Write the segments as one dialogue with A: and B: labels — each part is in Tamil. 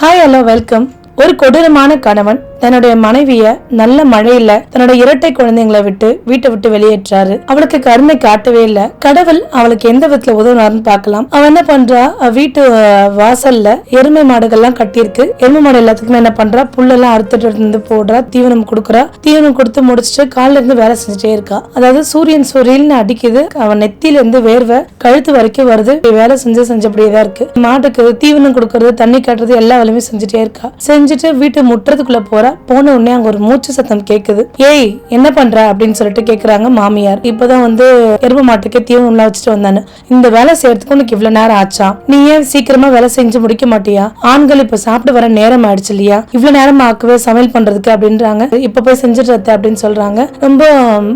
A: ஹாய் ஹலோ வெல்கம் ஒரு கொடூரமான கணவன் தன்னுடைய மனைவிய நல்ல மழையில தன்னோட இரட்டை குழந்தைங்களை விட்டு வீட்டை விட்டு வெளியேற்றாரு. அவளுக்கு கருணை காட்டவே இல்ல. கடவுள் அவளுக்கு எந்த விதத்துல உதவுனாருன்னு பார்க்கலாம். அவ என்ன பண்றா? வீட்டு வாசல்ல எருமை மாடுகள்லாம் கட்டியிருக்கு. எருமை மாடு எல்லாத்துக்குமே என்ன பண்றா? புல்லெல்லாம் அறுத்துட்டு இருந்து போடுறா. தீவனம் கொடுக்குறா. தீவனம் கொடுத்து முடிச்சுட்டு காலில இருந்து வேலை செஞ்சுட்டே இருக்கா. அதாவது சூரியன் சூரியன் அடிக்குது. அவன் நெத்தியில இருந்து வேர்வை கழுத்து வரைக்கும் வருது. வேலை செஞ்சு செஞ்சபடியேதான் இருக்கு. மாட்டுக்கு தீவனம் கொடுக்கறது தண்ணி கட்டுறது எல்லா வேலையுமே செஞ்சுட்டே இருக்கா. செஞ்சுட்டு வீட்டு முற்றத்துக்குள்ள போறா. போன உடனே அங்க ஒரு மூச்சு சத்தம் கேக்குது. ஏய் என்ன பண்ற? அப்படின்னு சொல்லிட்டு கேக்குறாங்க மாமியார். இப்பதான் வந்து எருமை மாட்டுக்கு தீவனம்லாம் வச்சுட்டு வந்தானு. இந்த வேலை செய்யறதுக்கு உனக்கு இவ்வளவு நேரம் ஆச்சா? நீ ஏன் சீக்கிரமா வேலை செஞ்சு முடிக்க மாட்டியா? ஆண்கள் இப்ப சாப்பிட்டு வர நேரம் ஆயிடுச்சு இல்லையா? இவ்வளவு நேரம் ஆக்கவே சமையல் பண்றதுக்கு அப்படின்றாங்க. இப்ப போய் செஞ்சுட்டு அப்படின்னு சொல்றாங்க. ரொம்ப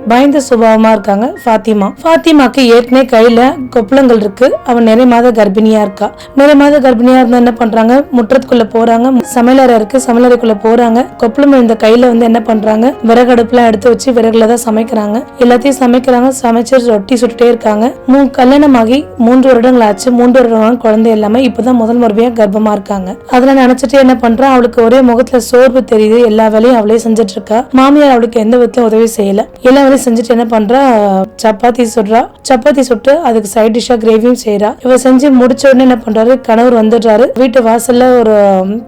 A: பயந்த சுபாவமா இருக்காங்க ஃபாத்திமா. ஃபாத்திமாக்கு ஏற்கனவே கையில கொப்பளங்கள் இருக்கு. அவன் நிறைய மாத கர்ப்பிணியா இருக்கா? நிறைய மாத கர்ப்பிணியா இருந்தா என்ன பண்றாங்க? முற்றத்துக்குள்ள போறாங்க. சமையலறை இருக்கு. சமையலறைக்குள்ள போறாங்க. கொப்பளம் இந்த கையில வந்து என்ன பண்றாங்க? விறகடுப்புலாம் எடுத்து வச்சு விறகுல தான் சமைக்கிறாங்க. எல்லாத்தையும் சமைக்கிறாங்க. சமைச்சு ரொட்டி சுட்டுட்டே இருக்காங்க. மூ கல்யாணமாகி மூன்று வருடங்கள் ஆச்சு. மூன்று வருடம் குழந்தை இல்லாம இப்பதான் முதல் முறையா கர்ப்பமா இருக்காங்க. அதுல நினைச்சிட்டு என்ன பண்றா? அவளுக்கு ஒரே முகத்துல சோர்வு தெரியுது. எல்லா வேலையும் அவளே செஞ்சுட்டு இருக்கா. மாமியார் அவளுக்கு எந்த விதத்திலும் உதவி செய்யல. எல்லா வேலையும் செஞ்சுட்டு என்ன பண்றா? சப்பாத்தி சுடுறா. சப்பாத்தி சுட்டு அதுக்கு சைட் டிஷ்ஷா கிரேவியும் செய்யறா இவ செஞ்சு முடிச்ச உடனே என்ன பண்றாரு? கணவர் வந்துடுறாரு. வீட்டு வாசல்ல ஒரு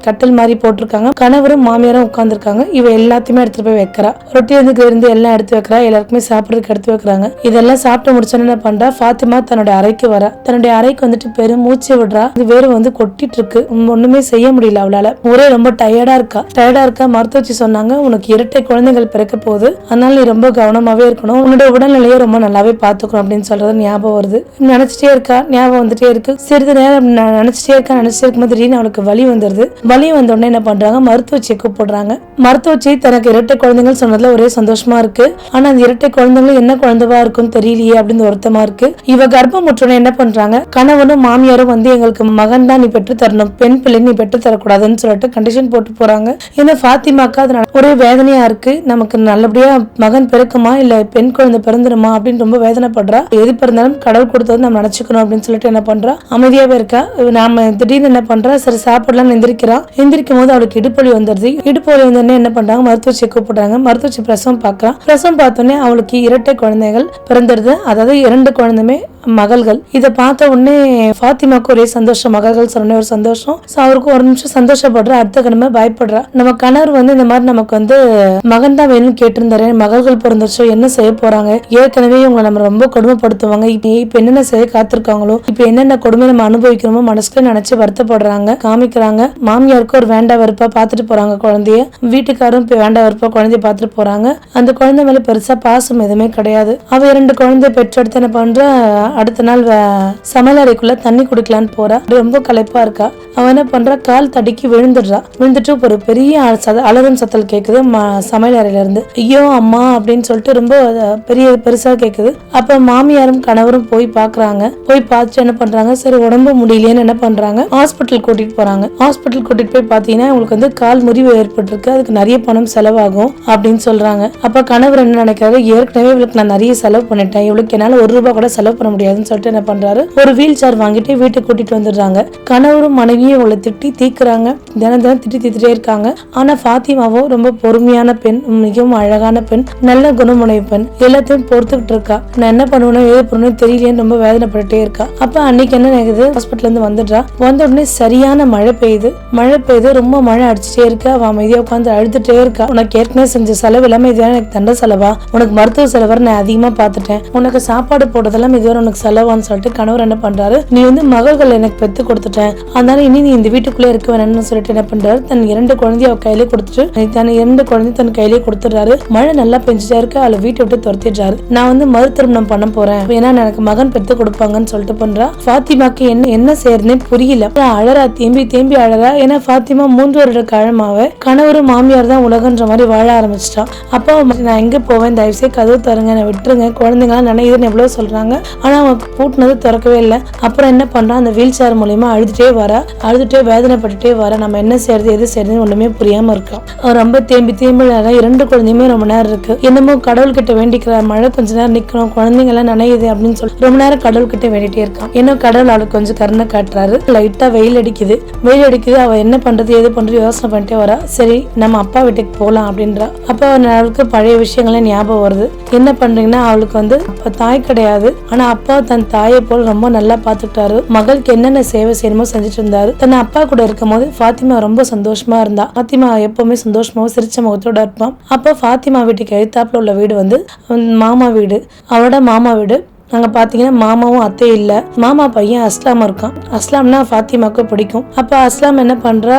A: கட்டில் மாதிரி போட்டிருக்காங்க. கணவரும் மாமியாரும் உட்காந்துருக்காங்க இவ எல்லாத்தையுமே எடுத்துட்டு போய் வைக்கிறா. ரொட்டி வந்து இருந்து எல்லாம் எடுத்து வைக்கிறா. எல்லாருக்குமே சாப்பிடுறதுக்கு எடுத்து வைக்கிறாங்க. இதெல்லாம் சாப்பிட்டு முடிச்சோன்னு என்ன பண்றா? ஃபாத்திமா தன்னுடைய அறைக்கு வரா. தன்னுடைய அறைக்கு வந்துட்டு பெரும் மூச்சு விடுறா. இது வேறு வந்து கொட்டிட்டு இருக்கு. ஒண்ணுமே செய்ய முடியல அவளால. ஒரே ரொம்ப டயர்டா இருக்கா. டயர்டா இருக்கா? மருத்துவச்சி சொன்னாங்க உனக்கு இரட்டை குழந்தைகள் பிறக்க போகுது. அதனால நீ ரொம்ப கவனமாவே இருக்கணும். உன்னோட உடல்நிலையை ரொம்ப நல்லாவே பாத்துக்கணும் அப்படின்னு சொல்றது ஞாபகம் வருது. நினைச்சிட்டே இருக்கா. ஞாபகம் வந்துட்டே இருக்கு. சிறிது நேரம் நினைச்சிட்டே இருக்கா. நினைச்சிட்டே இருக்கும்போது திடீர்னு அவளுக்கு வலி வந்துருது. வலி வந்த உடனே என்ன பண்றாங்க? மருத்துவச்சியை கூப்பிடுறாங்க மருத்துவச்சி தனக்கு இரட்டை குழந்தைகள் சொன்னதுல ஒரே சந்தோஷமா இருக்கு. ஆனா அந்த இரட்டை குழந்தைங்களும் என்ன குழந்தைவா இருக்கும்னு தெரியலையே அப்படின்னு வருத்தமா இருக்கு. இவ கர்ப்பம் முற்றோட என்ன பண்றாங்க? கணவனும் மாமியாரும் வந்து எங்களுக்கு மகன் தான் நீ பெற்று தரணும். பெண் பிள்ளை நீ பெற்று தரக்கூடாதுன்னு சொல்லிட்டு கண்டிஷன் போட்டு போறாங்க. ஏன்னா ஃபாத்திமாக்கு அது ஒரே வேதனையா இருக்கு. நமக்கு நல்லபடியா மகன் பிறக்குமா? இல்ல பெண் குழந்தை பிறந்துருமா அப்படின்னு ரொம்ப வேதனைப்படுறா. எது பிறந்தாலும் கடவுள் கொடுத்தது நம்ம நினைச்சுக்கணும் அப்படின்னு சொல்லிட்டு என்ன பண்றா? அமைதியாவே இருக்கா. நாம திடீர்னு என்ன பண்றா? சரி சாப்பிடலாம் எந்திரிக்கிறா. எந்திரிக்கும் போது அவளுக்கு இடுப்பொலி வந்துருது இடுப்பொலி வந்தோடனே என்ன பண்றாங்க? போடுறாங்க. கூப்பிடுறாங்க மருத்துவச்சி பிரசவம் பார்க்கலாம் பிரசவம் பார்த்தோன்னே அவளுக்கு இரட்டை குழந்தைகள் பிறந்துடுது அதாவது இரண்டு குழந்தைமே மகள்கள். இதை பார்த்த உடனே ஃபாத்திமாக்கு ஒரே சந்தோஷம். மகள்கள் சொன்ன ஒரு சந்தோஷம். So அவருக்கு ஒரு நிமிஷம் சந்தோஷப்படுறா. அடுத்த கிழமை பயப்படுறா. நம்ம கணவர் வந்து இந்த மாதிரி நமக்கு வந்து மகன் தான் வேணும்னு கேட்டிருந்தாரு. மகள்கள் பிறந்துச்சோ என்ன செய்ய போறாங்க? ஏற்கனவே இவங்க நம்ம ரொம்ப கொடுமைப்படுத்துவாங்க. இப்ப இப்ப என்னென்ன செய்ய காத்திருக்காங்களோ இப்ப என்னென்ன கொடுமை நம்ம அனுபவிக்கிறோமோ மனசுல நினைச்சு வருத்தப்படுறாங்க காமிக்கிறாங்க. மாமியாருக்கு ஒரு வேண்டா வெறுப்பா பார்த்துட்டு போறாங்க குழந்தைய. வீட்டுக்காரும் வேண்டாம் வேண்டா குழந்தைய பார்த்துட்டு போறாங்க. அந்த குழந்தை மேல பெருசா பாசம் எதுவுமே கிடையாது. அவ இரண்டு குழந்தை பெற்றெடுத்து என்ன பண்ற? அடுத்த நாள் சமையலறைக்குள்ள தண்ணி குடிக்கலான்னு போறா. ரொம்ப களைப்பா இருக்கா. அவன் என்ன பண்றா? கால் தடுக்கி விழுந்துடுறா. விழுந்துட்டு ஒரு பெரிய அ- சத்தல் கேக்குது சமையல் அறையில இருந்து ஐயோ அம்மா அப்படின்னு சொல்லிட்டு ரொம்ப பெரிய பெருசா கேக்குது. அப்ப மாமியாரும் கணவரும் போய் பாக்குறாங்க. போய் பார்த்துட்டு என்ன பண்றாங்க? சரி உடம்பு முடியலையேன்னு என்ன பண்றாங்க? ஹாஸ்பிட்டல் கூட்டிட்டு போறாங்க. ஹாஸ்பிட்டல் கூட்டிட்டு போய் பாத்தீங்கன்னா உங்களுக்கு வந்து கால் முறிவு இருக்கு. அதுக்கு நிறைய பணம் செலவாகும் அப்படின்னு சொல்றாங்க. அப்ப கணவர் என்ன நினைக்கிறாரு? ஏற்கனவே இவளுக்கு நான் நிறைய செலவு பண்ணிட்டேன். இவளுக்கு என்னால ஒரு ரூபாய் கூட செலவு பண்ண முடியாதுன்னு சொல்லிட்டு என்ன பண்றாரு? ஒரு வீல் சேர் வாங்கிட்டு வீட்டுக்கு கூட்டிட்டு வந்துடுறாங்க. கணவரும் மனைவியும் இவளை திட்டி தீக்குறாங்க. தினம் தினம் திட்டி தீத்துட்டே இருக்காங்க. ஆனா பாத்திமாவோ ரொம்ப பொறுமையான பெண் மிகவும் அழகான பெண் நல்ல குணமுடைய பெண். எல்லாத்தையும் பொறுத்துக்கிட்டு இருக்கா. நான் என்ன பண்ணுவேனோ ஏது பண்ணுவேன்னு தெரியலன்னு ரொம்ப வேதனைப்பட்டுட்டே இருக்கா. அப்ப அன்னைக்கு என்ன நினைக்குது? ஹாஸ்பிட்டல்ல இருந்து வந்துடுறா. வந்த உடனே சரியான மழை பெய்யுது. மழை பெய்யுது ரொம்ப மழை அடிச்சுட்டே இருக்கு. அவ அமைதியா உட்காந்து அழுதுட்டே இருக்கா. உனக்கு ஏற்கனவே செஞ்ச செலவு எல்லாமே இதுவரை எனக்கு தண்டை செலவா? உனக்கு மருத்துவ செலவு நான் அதிகமா பாத்துட்டேன் உனக்கு சாப்பாடு போட்டதெல்லாம் இதுவரை உனக்கு செலவான்னு சொல்லிட்டு கணவர் என்ன பண்றாரு? நீ வந்து மகள்கள் எனக்கு பெத்து கொடுத்துட்டேன். அதனால இனி நீ இந்த வீட்டுக்குள்ளே இருக்க வேணும்னு சொல்லிட்டு என்ன பண்றாரு? தன் இரண்டு குழந்தைய அவ கையிலே கொடுத்துட்டு தன் இரண்டு குழந்தை தன் கையிலே கொடுத்துடுறாரு. மழை நல்லா பெஞ்சுட்டா இருக்கு. அவளை வீட்டை விட்டு துரத்திடுறாரு. நான் வந்து மறு திருமணம் பண்ண போறேன். ஏன்னா எனக்கு மகன் பெத்து கொடுப்பாங்கன்னு சொல்லிட்டு பண்றா. ஃபாத்திமாக்கு என்ன என்ன செய்யறதுன்னு புரியல. அழறா தேம்பி தேம்பி அழறா. ஏன்னா ஃபாத்திமா மூன்று வருட காலமாவ கணவர் ஒரு மாமியார் தான் உலகன்ற மாதிரி வாழ ஆரம்பிச்சிட்டான் அப்போ நான் எங்க போவேன்? தயவுசெய்து கதவு தருங்க என்னை விட்டுருங்க. குழந்தைங்களாம் நினைக்குதுன்னு எவ்வளோ சொல்றாங்க. ஆனா அவன் பூட்டினது திறக்கவே இல்லை. அப்புறம் என்ன பண்றான்? அந்த வீல் சேர் மூலியமா அழுதுட்டே வர. அழுதுட்டே வேதனைப்பட்டுட்டே வர. நம்ம என்ன செய்யறது எது செய்யறதுன்னு ஒண்ணுமே புரியாம இருக்கான். அவன் ரொம்ப தேம்பி தேம்பி அழறா. இரண்டு குழந்தையுமே ரொம்ப நேரம் இருக்கு. என்னமோ கடவுள்கிட்ட வேண்டிக்கிற மழை கொஞ்ச நேரம் நிக்கணும். குழந்தைங்க எல்லாம் நனையுது அப்படின்னு சொல்லி ரொம்ப நேரம் கடவுள்கிட்ட வேண்டிட்டே இருக்கான். ஏன்னா கடவுள் அவளுக்கு கொஞ்சம் கருணை காட்டுறாரு. லைட்டா வெயில் அடிக்குது. வெயில் அடிக்குது. அவ என்ன பண்றது எது பண்றது யோசனை பண்ணிட்டே வரா. சரி நம்ம அப்பா வீட்டுக்கு போகலாம் அப்படின்றா. அப்போ அவளுக்கு பழைய விஷயங்களே ஞாபகம் வருது. என்ன பண்றீங்கன்னா அவளுக்கு வந்து தாய் கிடையாது. ஆனா அப்பா தன் தாயை போல் ரொம்ப நல்லா பாத்துக்கிட்டாரு மகளுக்கு என்னென்ன சேவை செய்யணுமோ செஞ்சுட்டு இருந்தாரு. தன் அப்பா கூட இருக்கும் போது ஃபாத்திமா ரொம்ப சந்தோஷமா இருந்தா. ஃபாத்திமா எப்பவுமே சந்தோஷமாவும் சிரிச்ச முகத்தோட இருப்பான். அப்போ ஃபாத்திமா வீட்டுக்கு எழுத்தாப்புல உள்ள வீடு வந்து மாமா வீடு. அவளோட மாமா வீடு. அங்கே பார்த்தீங்கன்னா மாமாவும் அத்தை இல்லை. மாமா பையன் அஸ்லாம் இருக்கான். அஸ்லாம்னா ஃபாத்திமாவுக்கு பிடிக்கும். அப்போ அஸ்லாம் என்ன பண்ணுறா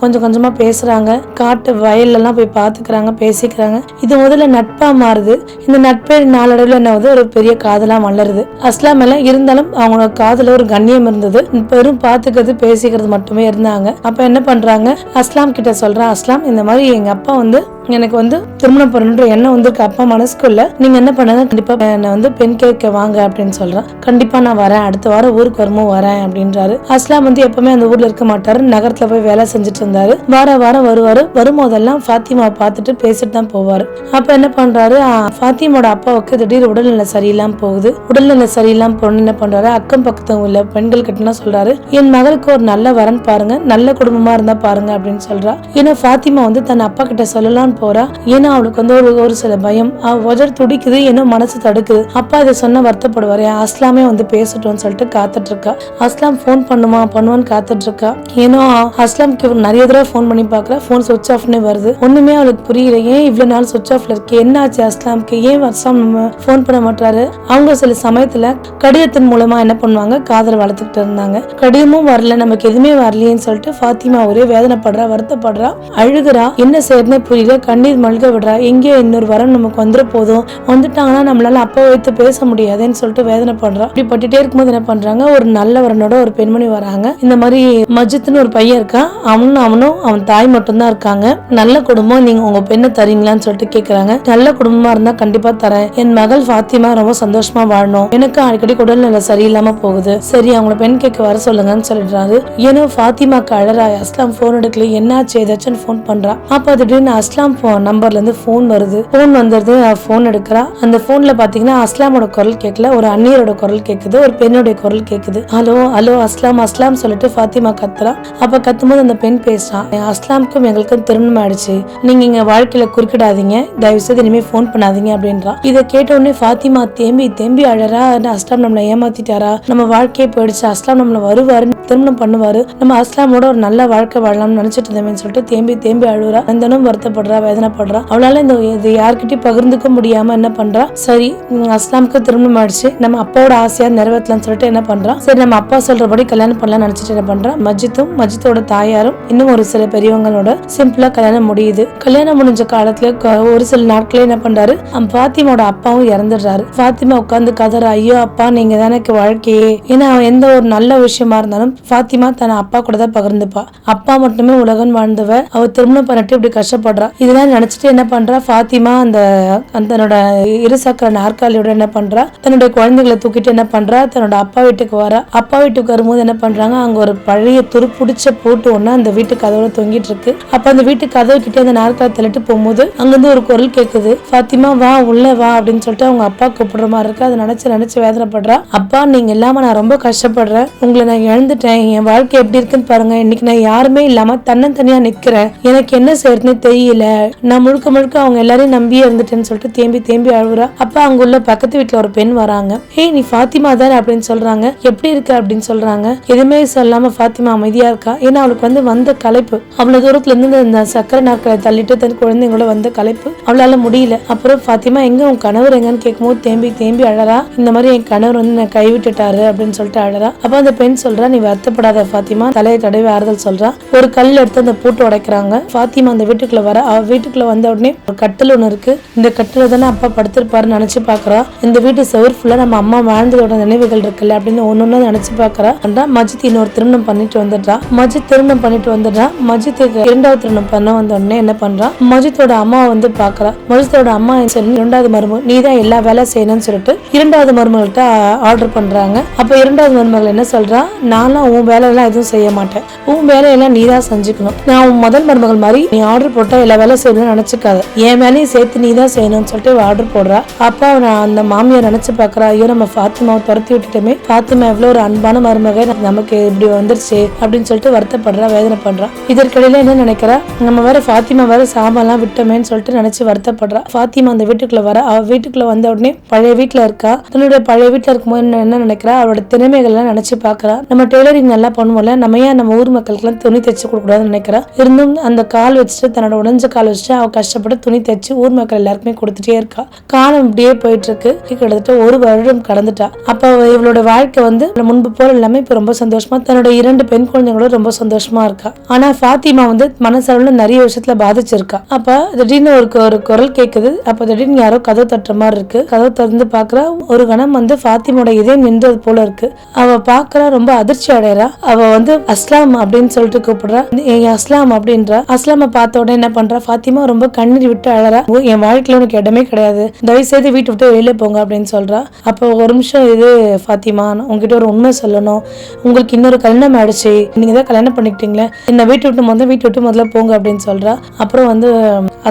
A: கொஞ்சம் கொஞ்சமாக பேசுகிறாங்க காட்டு வயல்லலாம் போய் பார்த்துக்கிறாங்க பேசிக்கிறாங்க. இது முதல்ல நட்பாக மாறுது. இந்த நட்பே நாளடைவில் என்ன வந்து ஒரு பெரிய காதலாக வளருது. அஸ்லாம் எல்லாம் இருந்தாலும் அவங்களோட காதல ஒரு கண்ணியம் இருந்தது. பெரும் பார்த்துக்கிறது பேசிக்கிறது மட்டுமே இருந்தாங்க. அப்போ என்ன பண்ணுறாங்க அஸ்லாம் கிட்ட சொல்கிறா அஸ்லாம் இந்த மாதிரி எங்கள் அப்பா வந்து எனக்கு வந்து திருமணம் பண்ணணுன்ற எண்ணம் வந்திருக்கு அப்பா மனசுக்குள்ள. நீங்க என்ன பண்ணுங்க கண்டிப்பா என்னை வந்து பெண் கேட்க வாங்க. அப்படின்னு சொல்றேன் கண்டிப்பா நான் வரேன். அடுத்த வாரம் ஊருக்கு வரும்போது வரேன் அப்படின்றாரு. அஸ்லாம் வந்து எப்பவுமே அந்த ஊர்ல இருக்க மாட்டாரு. நகரத்துல போய் வேலை செஞ்சுட்டு இருந்தாரு. வார வாரம் வருவாரு. வரும்போதெல்லாம் ஃபாத்திமாவை பார்த்துட்டு பேசிட்டு தான் போவாரு. அப்ப என்ன பண்றாரு? ஆ, ஃபாத்திமாவோட அப்பாவுக்கு திடீர் உடல்நிலை சரியில்லாம போகுது. உடல்நிலை சரியில்லாம போன என்ன பண்றாரு? அக்கம் பக்கத்து உள்ள பெண்கள் கிட்டலாம் சொல்றாரு என் மகளுக்கு ஒரு நல்ல வரன் பாருங்க. நல்ல குடும்பமா இருந்தா பாருங்க அப்படின்னு சொல்றா. ஏன்னா ஃபாத்திமா வந்து தன் அப்பா கிட்ட சொல்லலாம்னு போறா. ஏன்னா அவளுக்கு வந்து ஒரு ஒரு சில பயம். அவ துடிக்குது ஏன்னா மனசு தடுக்குது. அப்பா இதை சொன்ன வருத்தப்படுவாரு. அஸ்லாமே வந்து பேசட்டும்னு சொல்லிட்டு காத்துட்டு இருக்கா அஸ்லாம் ஃபோன் பண்ணுமா பண்ணுவான்னு காத்துட்டு இருக்கா ஏன்னா அஸ்லாம்க்கு நிறைய தடவை ஃபோன் பண்ணி பார்க்குறா. ஃபோன் சுவிச் ஆஃப்னே வருது. ஒன்றுமே அவளுக்கு புரியல. ஏன் இவ்வளோ நாள் சுவிச் ஆஃப்ல இருக்கு? என்ன ஆச்சு அஸ்லாம்க்கு? ஏன் அஸ்லாம் ஃபோன் பண்ண மாட்டாரு அவங்க சில சமயத்தில் கடிதத்தின் மூலமாக என்ன பண்ணுவாங்க? காதல் வளர்த்துக்கிட்டு இருந்தாங்க. கடிதமும் வரல. நமக்கு எதுவுமே வரலையேன்னு சொல்லிட்டு ஃபாத்திமா ஒரே வேதனைப்படுறா வருத்தப்படுறா. அழுகுறா. என்ன செய்யறதுனே புரியல. கண்ணீர் மல்க விடுறா. எங்கேயோ இன்னொரு வரம் நமக்கு வந்துட போதும். வந்துட்டாங்கன்னா நம்மளால அப்போ வைத்து பேச முடியாது. முடியாதுன்னு சொல்லிட்டு வேதனைப்படுறா. இப்படி பட்டுட்டே இருக்கும்போது என்ன பண்றாங்க? ஒரு நல்லவரனோட ஒரு பெண்மணி வராங்க. இந்த மாதிரி மஜித்னு ஒரு பையன் இருக்கான் அவனும் அவனும் அவன் தாய் மட்டும்தான் இருக்காங்க. நல்ல குடும்பம் நீங்க உங்க பெண்ணை தரீங்களான்னு சொல்லிட்டு கேக்குறாங்க. நல்ல குடும்பமா இருந்தா கண்டிப்பா தரேன். என் மகள் ஃபாத்திமா ரொம்ப சந்தோஷமா வாழணும். எனக்கு அடிக்கடி உடல்நிலை சரியில்லாம போகுது. சரி அவங்கள பெண் கேட்க வர சொல்லுங்கன்னு சொல்லிடுறாரு. ஏன்னா ஃபாத்திமாக்கு அழறா அஸ்லாம் போன் எடுக்கல. என்னாச்சு? ஏதாச்சும் ஃபோன் பண்றா. அப்ப திடீர்னு அஸ்லாம் நம்பர்ல இருந்து ஃபோன் வருது. ஃபோன் வந்துருது ஃபோன் எடுக்கிறா. அந்த போன்ல பாத்தீங்கன்னா அஸ்லாமோட குரல் கேட்கல. ஒரு அந்நியரோட குரல் கேட்குது ஒரு பெண்ணுடைய குரல் கேக்குது. ஹலோ ஹலோ அஸ்லாம் அஸ்லாம் சொல்லிட்டு ஃபாத்திமா கத்துறா. அப்ப கத்தும்போது அந்த பெண் பேசுறான் அஸ்லாமுக்கும் எங்களுக்கும் திருமணம் ஆயிடுச்சு. நீங்க இங்க வாழ்க்கையில குறுக்கிடாதீங்க. தயவு செய்து இனிமே ஃபோன் பண்ணாதீங்க அப்படின்றா. இதை கேட்ட உடனே ஃபாத்திமா தேம்பி தேம்பி அழறா அஸ்லாம் நம்மளை ஏமாத்திட்டாரா? நம்ம வாழ்க்கையே போயிடுச்சு. அஸ்லாம் நம்மளை வருவாரு திருமணம் பண்ணுவாரு. நம்ம அஸ்லாமோட ஒரு நல்ல வாழ்க்கை வாழலாம்னு நினைச்சிட்டு இருந்தேன்னு சொல்லிட்டு தேம்பி தேம்பி அழுறா அந்தனும் வருத்தப்படுறா வேதனைப்படுறா. அவளால இந்த இது யார்கிட்டயும் பகிர்ந்துக்க முடியாம என்ன பண்றா? சரி அஸ்லாமுக்கு திருமணம் ஆயிடுச்சு. நம்ம அப்பாவோட ஆசையா நிறைவேற்றலாம்னு சொல்லிட்டு என்ன பண்றா சரி நம்ம அப்பா சொல்றபடி கல்யாணம் பண்ணலாம் நினைச்சிட்டு என்ன பண்றா மஜித்தும் மஜித்தோட தாயாரும் இன்னும் ஒரு சில பெரியவங்களோட சிம்பிளா கல்யாணம் முடியுது. கல்யாணம் முடிஞ்ச காலத்துல ஒரு சில நாட்களே என்ன பண்றாரு? பாத்திமாவோட ஃபாத்திமாவோட அப்பாவும் இறந்துடுறாரு. ஃபாத்திமா உட்காந்து கதற ஐயோ அப்பா நீங்க தானே எனக்கு வாழ்க்கையே? ஏன்னா அவன் எந்த ஒரு நல்ல விஷயமா இருந்தாலும் ஃபாத்திமா தன் அப்பா கூட தான் பகிர்ந்துப்பா. அப்பா மட்டுமே உலகம் வாழ்ந்தவ அவ திருமணம் பண்ணிட்டு இப்படி கஷ்டப்படுறா. இதெல்லாம் நினைச்சிட்டு என்ன பண்றா? பாத்திமா அந்த தன்னோட இருசக்கர நாற்காலியோட என்ன பண்றா? தன்னுடைய குழந்தைகளை தூக்கிட்டு என்ன பண்றா? தன்னோட அப்பா வீட்டுக்கு வரா. அப்பா வீட்டுக்கு வரும்போது என்ன பண்றாங்க? அங்க ஒரு பழைய துருப்பிடிச்ச போட்டு ஒண்ணு அந்த வீட்டு கதவுல தொங்கிட்டு இருக்கு. அப்ப அந்த வீட்டு கதவு கிட்டே அந்த நாற்காலி தள்ளிட்டு போகும்போது அங்கிருந்து ஒரு குரல் கேக்குது. ஃபாத்திமா வா உள்ள வா அப்படின்னு சொல்லிட்டு அவங்க அப்பா கூப்பிடுற மாதிரி இருக்கு. அதை நினைச்சு நினைச்சு வேதனைப்படுறா. அப்பா நீங்க இல்லாம நான் ரொம்ப கஷ்டப்படுறேன். உங்களை நான் இழந்துட்டேன். என் வாழ்க்கை எப்படி இருக்குன்னு பாருங்க. இன்னைக்கு நான் யாருமே இல்லாம தன்னந்தனியா நிக்கிறேன். எனக்கு என்ன செய்யறதுன்னு தெரியல. நான் முழுக்க முழுக்க அவங்க எல்லாரையும் நம்பியே இருந்துட்டேன்னு சொல்லிட்டு தேம்பி தேம்பி அழுகுறா அப்போ அங்குள்ள பக்கத்து வீட்டுல ஒரு பெண் வராங்க ஹே நீ ஃபாத்திமா தானே? அப்படின்னு சொல்றாங்க. எப்படி இருக்க? அப்படின்னு சொல்றாங்க. எதுவுமே சொல்லாம ஃபாத்திமா அமைதியா இருக்கா? ஏன்னா அவளுக்கு வந்து வந்த கலைப்பு அவ்வளவு தூரத்துல இருந்து இந்த- சக்கரை நாட்களை தள்ளிட்டு தன் குழந்தைங்களோட வந்த கலைப்பு அவளால முடியல. அப்புறம் ஃபாத்திமா எங்க உன் கணவர் எங்கன்னு கேட்கும்போது தேம்பி தேம்பி அழறா? இந்த மாதிரி என் கணவர் வந்து நான் கைவிட்டுட்டாரு அப்படின்னு சொல்லிட்டு அழறா. அப்ப அந்த பெண் சொல்றா நீ வருத்தப்படாத ஃபாத்திமா. தலையை தடவி ஆறுதல் சொல்றா. ஒரு கல் எடுத்து அந்த பூட்டு உடைக்கிறாங்க. ஃபாத்திமா அந்த வீட்டுக்குள்ள வர. அவ வீட்டுக்குள்ள வந்த உடனே ஒரு கட்டில் ஒன்று இருக்கு. இந்த கட்டில தானே அப்பா படுத்திருப்பாருன்னு நினைச்சு பாக்குறா. இந்த வீட்டு செவர் ஃபுல்லாக நம்ம அம்மா வாழ்ந்ததோட நினைவுகள் இருக்குல்ல அப்படின்னு ஒன்று ஒன்றா பாக்குறா அண்டா மஜித் இன்னொரு திருமணம் பண்ணிட்டு வந்துடுறா. மஜித் திருமணம் பண்ணிட்டு வந்துடுறா. மஜித்துக்கு இரண்டாவது திருமணம் பண்ண வந்த உடனே என்ன பண்ணுறான் மஜித்தோட அம்மா வந்து பாக்குறா மஜித்தோட அம்மா சொல்லி இரண்டாவது மருமகள் நீ தான் எல்லா வேலை செய்யணும்னு சொல்லிட்டு இரண்டாவது மருமகள்கிட்ட ஆர்டர் பண்ணுறாங்க அப்போ இரண்டாவது மருமகள் என்ன சொல்கிறா நானும் உன் வேலையெல்லாம் எதுவும் செய்ய மாட்டேன். உன் வேலையெல்லாம் நீ தான் செஞ்சுக்கணும். நான் உன் முதல் மருமகள் மாதிரி நீ ஆர்டர் போட்டால் எல்லா வேலை செய்யணும்னு நினச்சிக்காத. என் வேலையும் சேர்த்து நீ தான் செய்யணும்னு சொல்லிட்டு ஆர்டர் போடுறா. அப்பா நான் அந்த மாமியார் நினச்சி பாக்குறா ஐயோ நம்ம ஃபாத்திமாவை துரத்தி விட்டுட்டோமே ஃபாத்திமா எவ்வளவு ஒரு அன்பான மருமக நமக்கு இப்படி வந்துருச்சு அப்படின்னு சொல்லிட்டு வருத்தப்படுறா வேதனை பண்றா இதற்கிடையில என்ன நினைக்கிறா நம்ம வேற ஃபாத்திமா வேற சாமான்லாம் விட்டோமேன்னு சொல்லிட்டு நினைச்சு வருத்தப்படுறா. ஃபாத்திமா அந்த வீட்டுக்குள்ள வர. அவ வீட்டுக்குள்ள வந்த உடனே பழைய வீட்டுல இருக்கா. தன்னுடைய பழைய வீட்டுல இருக்கும்போது என்ன- என்ன நினைக்கிறா அவளோட திறமைகள்லாம் நினைச்சு பாக்குறா. நம்ம டெய்லரிங் நல்லா பண்ணுவோம்ல நம்ம ஏன் நம்ம ஊர் மக்களுக்குலாம் துணி தைச்சு கொடுக்க கூடாதுன்னு நினைக்கிறா. இருந்தும் அந்த கால் வச்சுட்டு தன்னோட உடஞ்ச கால் வச்சுட்டு அவ கஷ்டப்பட்டு துணி தைச்சு ஊர் மக்கள் எல்லாருக்குமே கொடுத்துட்டே இருக்கா. காலம் இப்படியே போயிட்டு இருக்கு. கிட்டத்தட்ட ஒரு வருடம் கடந்துட்டா. அப்போ இவளோட வாழ்க்கை வந்து முன்பு போல எல்லாமே இப்போ ரொம்ப சந்தோஷமா தன்னோட இரண்டு பெண் குழந்தைங்களோட ரொம்ப சந்தோஷமா இருக்கா. ஆனா ஃபாத்திமா வந்து மனசளவுல நிறைய விஷயத்துல பாதிச்சிருக்கா. அப்ப திடீர்னு ஒரு ஒரு குரல் கேக்குது. அப்ப திடீர்னு யாரோ கதவு தட்டுற மாதிரி இருக்கு. கதவு திறந்து பாக்குறா. ஒரு கணம் வந்து ஃபாத்திமோட இதயம் நின்றது போல இருக்கு. அவ பாக்குறா ரொம்ப அதிர்ச்சி அடையறா அவ வந்து அஸ்லாம் அப்படின்னு சொல்லிட்டு கூப்பிடுறா. என் அஸ்லாம் அப்படின்றா. அஸ்லாம பார்த்த உடனே என்ன பண்றா? ஃபாத்திமா ரொம்ப கண்ணீர் விட்டு அழறா. என் வாழ்க்கையில உனக்கு இடமே கிடையாது. தயவு செய்து வீட்டு விட்டு வெளியில போங்க அப்படின்னு சொல்றா. அப்போ ஒரு நிமிஷம் இது ஃபாத்திமா நான் உங்ககிட்ட ஒரு உண்மை சொல்லணும். உங்களுக்கு இன்னொரு கல்யாணம் ஆயிடுச்சு. நீங்கள் தான் கல்யாணம் பண்ணிக்கிட்டீங்களே? என்ன வீட்டை விட்டு முதல்ல வீட்டு விட்டு முதல்ல போங்க அப்படின்னு சொல்றா. அப்புறம் வந்து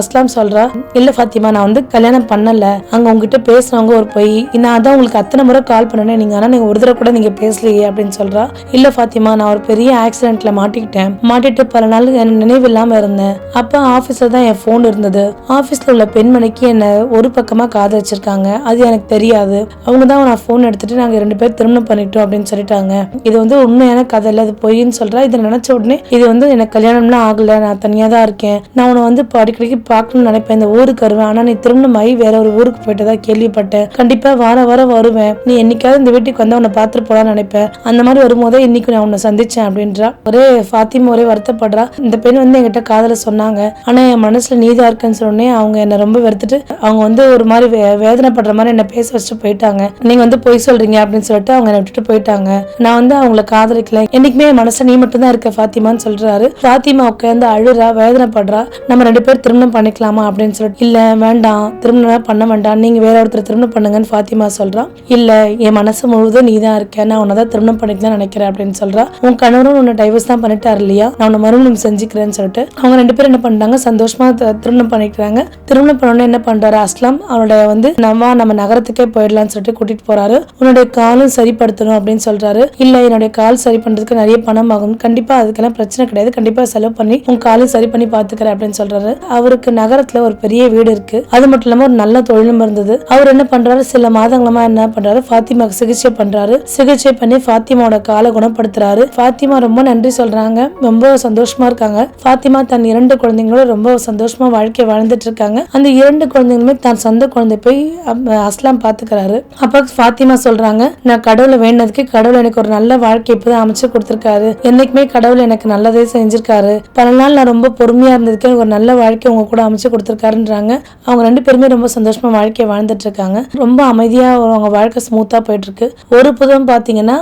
A: அஸ்லாம் சொல்றா இல்லை ஃபாத்திமா நான் வந்து கல்யாணம் பண்ணலை. அங்க உங்ககிட்ட பேசுனவங்க ஒரு பொய். நான் அதான் உங்களுக்கு அத்தனை முறை கால் பண்ணனேன் நீங்கள் ஆனால் நீங்கள் ஒரு தடவை கூட நீங்கள் பேசலையே அப்படின்னு சொல்றா. இல்லை ஃபாத்திமா நான் ஒரு பெரிய ஆக்சிடென்ட்டில் மாட்டிக்கிட்டேன். மாட்டிட்டு பல நாள் எனக்கு நினைவு இல்லாமல் இருந்தேன். அப்போ ஆஃபீஸில் தான் என் ஃபோன் இருந்தது. ஆஃபீஸில் உள்ள பெண்மணிக்கு என்னை ஒரு பக்கமா காதலிச்சிருக்காங்க. அது எனக்கு தெரியாது. அவங்க தான் நான் ஃபோன் எடுத்துட்டு நாங்கள் ரெண்டு பேரும் திருமணம் பண்ணிட்டோம் அப்படின்னு சொல்லிட்டாங்க. இது வந்து உண்மையான கதை இல்லை அது பொய்ன்னு சொல்றா. இதை நினச்ச உடனே இது வந்து எனக்கு கல்யாணம்லாம் ஆகலை நான் தனியாக தான் இருக்கேன். நான் உன்னை வந்து இப்போ அடிக்கடிக்கு பார்க்கணும்னு நினைப்பேன் இந்த ஊருக்கு வருவேன். ஆனால் நீ திருமணம் ஆகி வேற ஒரு ஊருக்கு போயிட்டதா கேள்விப்பட்டேன். கண்டிப்பாக வார வாரம் வருவேன். நீ என்னைக்காவது இந்த வீட்டுக்கு வந்து உன்னை பார்த்துட்டு போகலான்னு நினைப்பேன். அந்த மாதிரி வரும்போதே இன்னைக்கு நான் உன்னை சந்திச்சேன் அப்படின்றா. ஒரே ஃபாத்திமா ஒரே வருத்தப்படுறா. இந்த பெண் வந்து என்கிட்ட காதல சொன்னாங்க. ஆனா என் மனசுல நீதா இருக்குன்னு சொன்னே அவங்க என்ன ரொம்ப வெறுத்துட்டு அவங்க வந்து ஒரு மாதிரி வே- வேதனைப்படுற மாதிரி என்ன பேச வச்சுட்டு போயிட்டாங்க. நீங்க வந்து பொய் சொல்றீங்க அப்படின்னு சொல்லிட்டு அவங்க என்னை விட்டுட்டு போயிட்டாங்க. நான் வந்து அவங்கள காதலிக்கல. என்னைக்குமே என் மனசுல நீ மட்டும் தான் இருக்க ஃபாத்திமான்னு சொல்றாரு. ஃபாத்திமா உட்காந்து அழுறா வேதனைப்படுறா. நம்ம ரெண்டு பேர் திருமணம் பண்ணிக்கலாமா அப்படின்னு சொல்லிட்டு இல்ல வேண்டாம். திருமணம் பண்ண வேண்டாம். நீங்க வேற ஒருத்தர் திருமணம் பண்ணுங்கன்னு ஃபாத்திமா சொல்றான் இல்ல என் மனசு முழுவதும் நீ தான் இருக்க. நான் உன்னை தான் திருமணம் பண்ணிக்கலாம் நினைக்கிறேன் அப்படின்னு சொல்றா. உன் கணவரும் உன்னை டைவர்ஸ் தான் பண்ணிட்டாரு இல்லையா? நான் உன்னை மறுமணம் செஞ்சுக்கிறேன்னு சொல்லிட்டு. அவங்க ரெண்டு பேரும் என்ன பண்றாங்க? சந்தோஷமா திருமணம் பண்ணிக்கிறாங்க. திருமணம் பண்ண என்ன பண்றாரு அஸ்லாம்? அவனோட வந்து நம்ம நம்ம நகரத்துக்கே போயிடலாம். போயிடலாம்னு சொல்லிட்டு கூட்டிட்டு போறாரு. உன்னுடைய காலும் சரிப்படுத்தணும் அப்படின்னு சொல்றாரு. இல்ல என்னுடைய கால் சரி பண்றதுக்கு நிறைய பணம் ஆகும். கண்டிப்பா அதுக்கெல்லாம் பிரச்சனை கிடையாது. கண்டிப்பா செலவு பண்ணி உன் காலும் சரி பண்ணி பாத்துக்கிறேன் அப்படின்னு சொல்றாரு. அவருக்கு நகரத்துல ஒரு பெரிய வீடு இருக்கு. அது மட்டும் இல்லாம ஒரு நல்ல தொழிலும் இருந்தது. அவர் என்ன பண்றாரு? சில மாதங்களமா என்ன பண்றாரு? ஃபாத்திமாக்கு சிகிச்சை பண்றாரு. சிகிச்சை பண்ணி ஃபாத்திமாவோட காலை குணப்படுத்துறாரு. ஃபாத்திமா ரொம்ப நன்றி சொல்றாங்க. ரொம்ப சந்தோஷமா இருக்காங்க. ஃபாத்திமா தன் இரண்டு குழந்தைங்களும் ரொம்ப சந்தோஷமா வாழ்க்கை வாழ்ந்துட்டு இருக்காங்க. அந்த இரண்டு குழந்தைங்களுமே தான் சொந்த குழந்தை போய் அப்- அஸ்லாம் பாத்துக்கிறாரு அப்ப ஃபாத்திமா சொல்றாங்க நான் கடவுளை வேண்டதுக்கு கடவுள் எனக்கு ஒரு நல்ல வாழ்க்கை இப்பதான் அமைச்சு கொடுத்திருக்காரு. என்னைக்குமே கடவுள் எனக்கு நல்லதே செஞ்சிருக்காரு. பல நாள் நான் ரொம்ப பொறுமையா இருந்ததுக்கு எனக்கு ஒரு நல்ல வாழ்க்கை உங்க கூட அமைச்சு கொடுத்திருக்காருன்றாங்க. அவங்க ரெண்டு பேருமே ரொம்ப சந்தோஷமா வாழ்க்கையை வாழ்ந்துட்டு இருக்காங்க. ரொம்ப அமைதியா அவங்க வாழ்க்கை ஸ்மூத்தா போயிட்டு இருக்கு. ஒரு புதம் பாத்தீங்கன்னா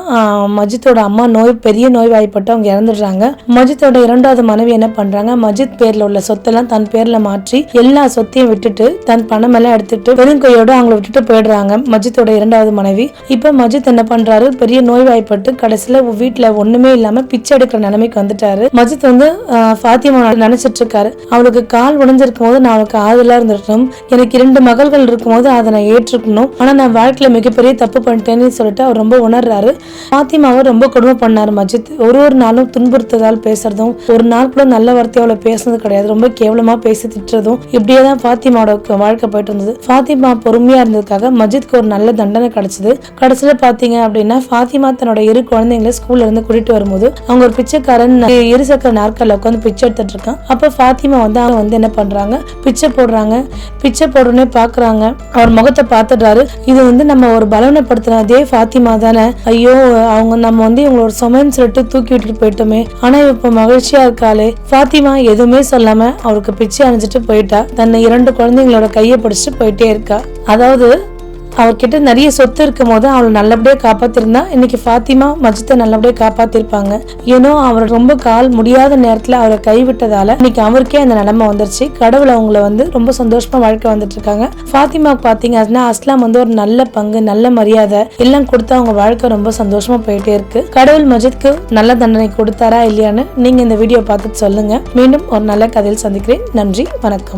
A: மஜித்தோட அம்மா நோய் பெரிய நோய் வாய்ப்பட்டு அவங்க இறந்துடுறாங்க. மஜித்தோட இரண்டாவது மனைவி என்ன பண்றாங்க மஜித் பேர்ல உள்ள சொத்தெல்லாம் தன் பேர்ல மாற்றி எல்லா சொத்தையும் விட்டுட்டு தன் பணம் எல்லாம் எடுத்துட்டு பெருங்கையோட அவங்கள விட்டுட்டு போயிடுறாங்க. மஜித்தோட இரண்டாவது மனைவி. இப்ப மஜித் என்ன பண்றாரு? பெரிய நோய்வாய்ப்பட்டு கடைசியில வீட்டுல ஒண்ணுமே இல்லாம பிச்சை எடுக்கிற நிலைமைக்கு வந்துட்டாரு. மஜித் வந்து ஆஹ், ஃபாத்திமா நினைச்சிட்டு இருக்காரு. அவளுக்கு கால் உடைஞ்சிருக்கும் போது நான் அவளுக்கு ஆறுதலா இருந்திருக்கணும். எனக்கு இரண்டு மகள்கள் இருக்கும்போது அதை நான் ஏற்றுக்கணும். ஆனா நான் வாழ்க்கையில மிகப்பெரிய தப்பு பண்ணிட்டேன்னு சொல்லிட்டு அவர் ரொம்ப உணர்றாரு. ஃபாத்திமாவை ரொம்ப கொடுமை பண்ணாரு மஜித். ஒரு ஒரு நாளும் துன்புறுத்ததால் பேசுறதும் ஒரு நாள் கூட நல்ல வார்த்தை அவளை பேசுனது கிடையாது. ரொம்ப கேவலமா பேசி திட்டுறதும் இப்படியே தான் ஃபாத்திமாவோட வாழ்க்கை போயிட்டு இருந்தது. ஃபாத்திமா பொறுமையா இருந்ததுக்காக ஒரு நல்ல தண்டனை கிடைச்சது. கடைசியில பாத்தீங்க அப்படின்னா ஃபாத்திமா தன்னோட இரு குழந்தைங்களை ஸ்கூல்ல இருந்து கூட்டிட்டு வரும்போது அவங்க ஒரு பிச்சைக்காரன் இருசக்கர நாற்கால உட்காந்து பிச்சை எடுத்துட்டு இருக்கான். அப்ப ஃபாத்திமா வந்து அவங்க வந்து என்ன பண்றாங்க? பிச்சை போடுறாங்க. பிச்சை போடுறோன்னே பாக்குறாங்க. அவர் முகத்தை பார்த்துடுறாரு. இது வந்து நம்ம ஒரு பலவீனப்படுத்தின அதே ஃபாத்திமா தானே. ஐயோ அவங்க நம்ம வந்து இவங்களோட சுமைன்னு சொல்லிட்டு தூக்கி விட்டுட்டு போயிட்டோமே. ஆனா இப்ப மகிழ்ச்சியா இருக்காளே. ஃபாத்திமா எதுவுமே சொல்லாம அவருக்கு பிச்சை அணிஞ்சிட்டு போயிட்டா. தன்னை இரண்டு குழந்தைங்களோட கையை பிடிச்சிட்டு போயிட்டே இருக்கா. அதாவது அவர்கிட்ட நிறைய சொத்து இருக்கும் போது அவளை நல்லபடியாக காப்பாத்திருந்தா இன்னைக்கு ஃபாத்திமா மஜித்தை நல்லபடியாக காப்பாத்திருப்பாங்க. ஏன்னோ அவர் ரொம்ப கால் முடியாத நேரத்தில் அவரை கைவிட்டதால இன்னைக்கு அவருக்கே அந்த நிலைமை வந்துருச்சு. கடவுள் அவங்கள வந்து ரொம்ப சந்தோஷமா வாழ்க்கை வந்துட்டு இருக்காங்க ஃபாத்திமாவுக்கு பார்த்தீங்க அப்படின்னா அஸ்லாம் வந்து ஒரு நல்ல பங்கு நல்ல மரியாதை எல்லாம் கொடுத்து அவங்க வாழ்க்கை ரொம்ப சந்தோஷமா போயிட்டே இருக்கு. கடவுள் மஜித்க்கு நல்ல தண்டனை கொடுத்தாரா இல்லையான்னு நீங்க இந்த வீடியோ பார்த்துட்டு சொல்லுங்க. மீண்டும் ஒரு நல்ல கதையில் சந்திக்கிறேன். நன்றி வணக்கம்.